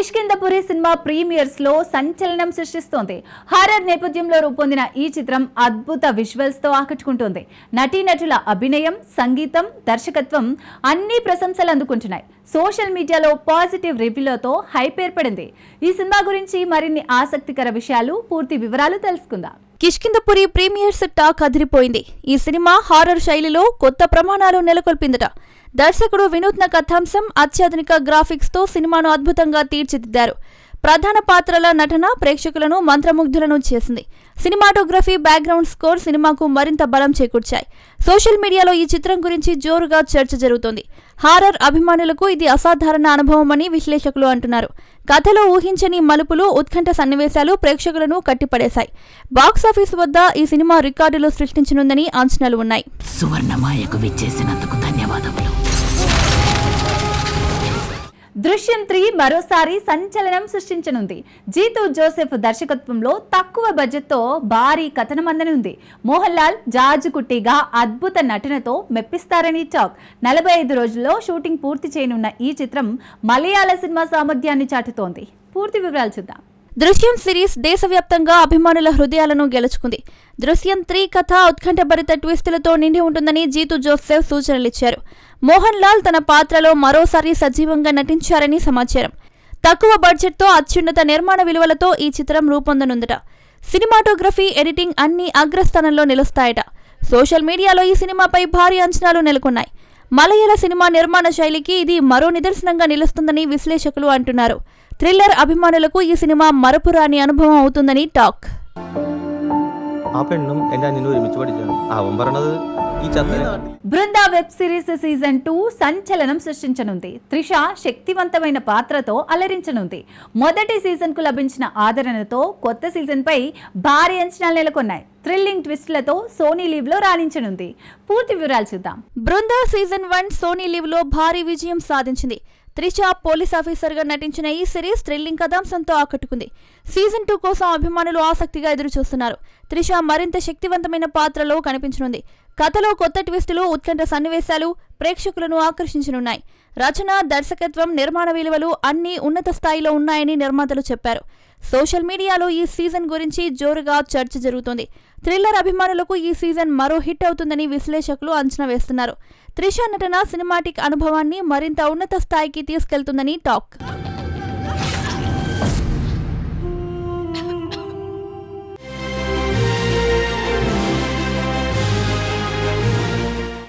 Kishkindhapuri cinema ప్రీమియర్స్లో సంచలనం సృష్టిస్తోంది. Horror నేపథ్యంలో రూపొందిన ఈ చిత్రం అద్భుత విజువల్స్తో ఆకట్టుకుంటోంది. నటీనటుల అభినయం సంగీతం దర్శకత్వం అన్ని ప్రశంసలు అందుకుంటున్నాయి. సోషల్ మీడియాలో పాజిటివ్ రివ్యూలతో హైప్ ఏర్పడింది. ఈ సినిమా గురించి మరిన్ని ఆసక్తికర విషయాలు పూర్తి వివరాలు తెలుసుకుందాం. కిష్కిందపురి ప్రీమియర్స్ టాక్ అదిరిపోయింది. ఈ సినిమా హారర్ శైలిలో కొత్త ప్రమాణాలు నెలకొల్పిందట. దర్శకుడు వినూత్న కథాంశం అత్యాధునిక గ్రాఫిక్స్తో సినిమాను అద్భుతంగా తీర్చిదిద్దారు. ప్రధాన పాత్రల నటన ప్రేక్షకులను మంత్రముగ్ధులను చేసింది. సినిమాటోగ్రఫీ బ్యాక్గ్రౌండ్ స్కోర్ సినిమాకు మరింత బలం చేకూర్చాయి. సోషల్ మీడియాలో ఈ చిత్రం గురించి జోరుగా చర్చ జరుగుతోంది. హారర్ అభిమానులకు ఇది అసాధారణ అనుభవమని విశ్లేషకులు అంటున్నారు. కథలో ఊహించని మలుపులు ఉత్కంఠ సన్నివేశాలు ప్రేక్షకులను కట్టిపడేశాయి. బాక్సాఫీస్ వద్ద ఈ సినిమా రికార్డులు సృష్టించనుందని అంచనాలు ఉన్నాయి. సువర్ణమాయకు విచ్చేసినందుకు ధన్యవాదములు. దృశ్యం త్రీ మరోసారి సంచలనం సృష్టించనుంది. జీతు జోసెఫ్ దర్శకత్వంలో తక్కువ బడ్జెట్తో భారీ కథనం అందనుంది. మోహన్ లాల్ జార్జ్ కుట్టిగా అద్భుత నటనతో మెప్పిస్తారని టాక్. నలభై ఐదు రోజుల్లో షూటింగ్ పూర్తి చేయనున్న ఈ చిత్రం మలయాళ సినిమా సామర్థ్యాన్ని చాటుతోంది. పూర్తి వివరాలు చూద్దాం. దృశ్యం సిరీస్ దేశవ్యాప్తంగా అభిమానుల హృదయాలను గెలుచుకుంది. దృశ్యం త్రీ కథ ఉత్కంఠభరిత ట్విస్టులతో నిండి ఉంటుందని జీతు జోసెఫ్ సూచనలిచ్చారు. మోహన్ లాల్ తన పాత్రలో మరోసారి సజీవంగా నటించారని సమాచారం. తక్కువ బడ్జెట్తో అత్యున్నత నిర్మాణ విలువలతో ఈ చిత్రం రూపొందనుందట. సినిమాటోగ్రఫీ ఎడిటింగ్ అన్ని అగ్రస్థానంలో నిలుస్తాయట. సోషల్ మీడియాలో ఈ సినిమాపై భారీ అంచనాలు నెలకొన్నాయి. మలయాళ సినిమా నిర్మాణ శైలికి ఇది మరో నిదర్శనంగా నిలుస్తుందని విశ్లేషకులు అంటున్నారు. థ్రిల్లర్ అభిమానులకు ఈ సినిమా మరపురాని అనుభవం అవుతుందని talk. Brinda web series season two సంచలనం సృష్టించనుంది. త్రిష శక్తివంతమైన పాత్రతో అలరించనుంది. మొదటి సీజన్కు లభించిన ఆదరణతో కొత్త సీజన్ పై భారీ అంచనాలు నెలకొన్నాయి. థ్రిల్లింగ్ ట్విస్ట్లతో సోనీ లీవ్లో రాణించనుంది. పూర్తి వివరాలు చూద్దాం. బృందా సీజన్ వన్ సోనీ లీవ్లో భారీ విజయం సాధించింది. త్రిష పోలీస్ ఆఫీసర్గా నటించిన ఈ సిరీస్ థ్రిల్లింగ్ కథాంశంతో ఆకట్టుకుంది. సీజన్ టూ కోసం అభిమానులు ఆసక్తిగా ఎదురుచూస్తున్నారు. త్రిష మరింత శక్తివంతమైన పాత్రలో కనిపించనుంది. కథలో కొత్త ట్విస్టులు ఉత్కంఠ సన్నివేశాలు ప్రేక్షకులను ఆకర్షించనున్నాయి. రచన దర్శకత్వం నిర్మాణ విలువలు అన్నీ ఉన్నత స్థాయిలో ఉన్నాయని నిర్మాతలు చెప్పారు. సోషల్ మీడియాలో ఈ సీజన్ గురించి జోరుగా చర్చ జరుగుతోంది. థ్రిల్లర్ అభిమానులకు ఈ సీజన్ మరో హిట్ అవుతుందని విశ్లేషకులు అంచనా వేస్తున్నారు. త్రిష నటన సినిమాటిక్ అనుభవాన్ని మరింత ఉన్నత స్థాయికి తీసుకెళ్తుందని టాక్.